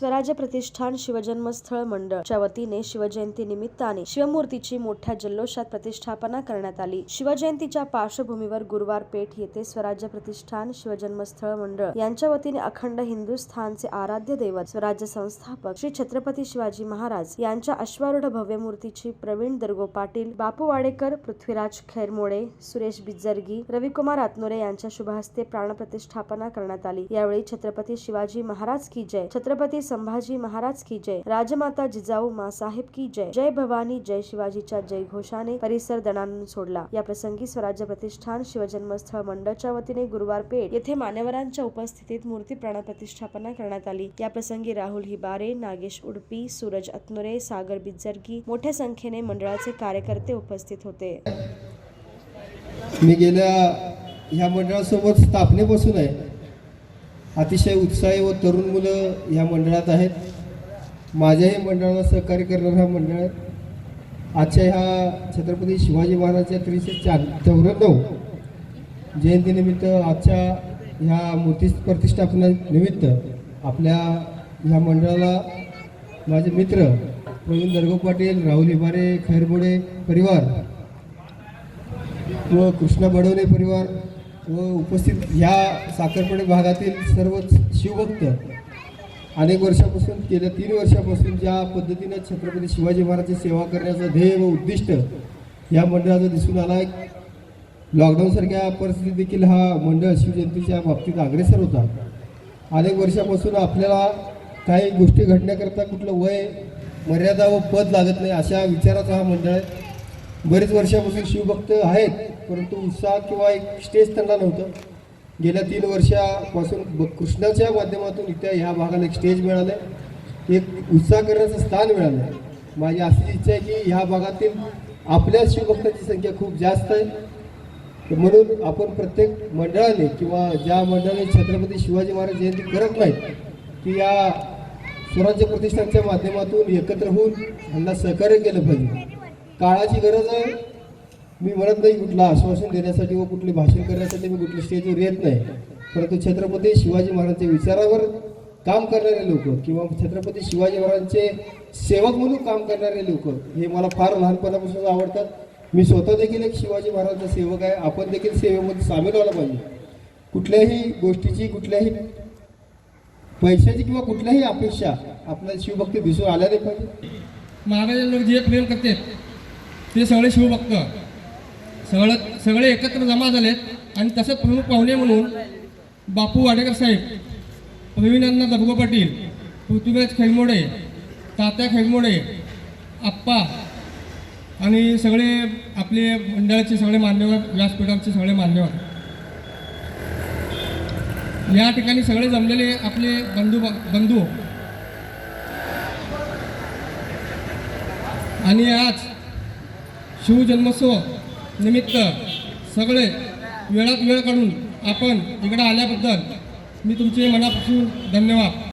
स्वराज्य प्रतिष्ठान शिवजन्मस्थळ मंडळच्या वतीने शिवजयंती निमित्ताने शिवमूर्तीची मोठ्या जल्लोषात प्रतिष्ठापना करण्यात आली. शिवजयंतीच्या पार्श्वभूमीवर गुरुवार पेठ येथे स्वराज्य प्रतिष्ठान शिवजन्मस्थळ मंडळ यांच्या वतीने अखंड हिंदुस्थानचे आराध्य दैवत स्वराज्य संस्थापक श्री छत्रपती शिवाजी महाराज यांच्या अश्वारूढ भव्य मूर्तीची प्रवीण दर्गो पाटील बापू वाडेकर पृथ्वीराज खैरमोडे सुरेश बिजर्गी रविकुमार आतनोरे यांच्या शुभहस्ते प्राणप्रतिष्ठापना करण्यात आली. यावेळी छत्रपती शिवाजी महाराज की जय. छत्रपती संभाजी महाराज की जय। राजमाता जिजाऊ मासाहेब की जय। जय भवानी जय शिवाजीच्या जय घोषाने परिसर दणानून सोडला। या प्रसंगी स्वराज्य प्रतिष्ठान शिवजन्मस्थळ मंडळच्या वतीने गुरुवार पेठ येथे मान्यवरांच्या उपस्थितीत मूर्ती प्राणप्रतिष्ठापना करण्यात आली. या प्रसंगी राहुल हिबारे नागेश उडपी सूरज अतनुरे सागर बिज्जरगी मोठ्या संख्येने मंडळाचे कार्यकर्ते उपस्थित होते. मी गेल्या ह्या मंडळासोबत स्थापनेपासून आहे. अतिशय उत्साही व तरुण मुलं ह्या मंडळात आहेत. माझ्याही मंडळाला सहकार्य करणारा हा मंडळ आहे. आजच्या ह्या छत्रपती शिवाजी महाराजच्या त्रिशे चार चौऱ्याण्णव जयंतीनिमित्त आजच्या ह्या मूर्ती प्रतिष्ठापनानिमित्त आपल्या ह्या मंडळाला माझे मित्र प्रवीण दर्गो पाटील राहुल हिबारे खैरबोडे परिवार व कृष्णा बडवणे परिवार व उपस्थित ह्या साखरपुडे भागातील सर्वच शिवभक्त अनेक वर्षापासून गेल्या तीन वर्षापासून ज्या पद्धतीनं छत्रपती शिवाजी महाराजची सेवा करण्याचं ध्येय व उद्दिष्ट या मंडळाचं दिसून आला आहे लॉकडाऊनसारख्या परिस्थितीत देखील हा मंडळ शिवजयंतीच्या बाबतीत अग्रेसर होता. अनेक वर्षापासून आपल्याला काही गोष्टी घडण्याकरता कुठलं वय मर्यादा व पद लागत नाही अशा विचाराचा हा मंडळ आहे बरेच वर्षापासून शिवभक्त आहेत परंतु उत्साह किंवा एक स्टेज त्यांना नव्हतं. गेल्या तीन वर्षापासून ब कृष्णाच्या माध्यमातून इथे ह्या भागाला एक स्टेज मिळालं एक उत्साह करण्याचं स्थान मिळालं आहे माझी अशी इच्छा आहे की ह्या भागातील आपल्या शिवभक्तांची संख्या खूप जास्त आहे. म्हणून आपण प्रत्येक मंडळाने किंवा ज्या मंडळाने छत्रपती शिवाजी महाराज जयंती करत नाहीत की या स्वराज्य प्रतिष्ठानच्या माध्यमातून एकत्र होऊन ह्यांना सहकार्य केलं पाहिजे. काळाची गरज आहे. मी म्हणत नाही कुठलं आश्वासन देण्यासाठी व कुठले भाषण करण्यासाठी मी कुठल्या स्टेजवर येत नाही. परंतु छत्रपती शिवाजी महाराजांच्या विचारावर काम करणारे लोक किंवा छत्रपती शिवाजी महाराजांचे सेवक म्हणून काम करणारे लोक हे मला फार लहानपणापासून आवडतात. मी स्वतः देखील एक शिवाजी महाराजांचा सेवक आहे. आपण देखील सेवेमध्ये सामील व्हायला पाहिजे. कुठल्याही गोष्टीची कुठल्याही पैशाची किंवा कुठल्याही अपेक्षा आपल्याला शिवभक्ती दिसून आल्या नाही पाहिजे. महाराजांवर जे प्रेम करते ते सगळे शिवभक्त. सगळं सगळे एकत्र जमा झालेत. आणि तसंच प्रमुख पाहुणे म्हणून बापू वाडेकर साहेब प्रवीणांना दर्गो पाटील पृथ्वीराज खैरमोडे तात्या खैरमोडे आप्पा आणि सगळे आपले मंडळाचे सगळे मान्यवर व्यासपीठाचे सगळे मान्यवर. या ठिकाणी सगळे जमलेले आपले बंधू बंधू. आणि आज शिवजन्मोत्सव निमित्त सगळे वेळात वेळ काढून आपण इकडं आल्याबद्दल मी तुमचे मनापासून धन्यवाद.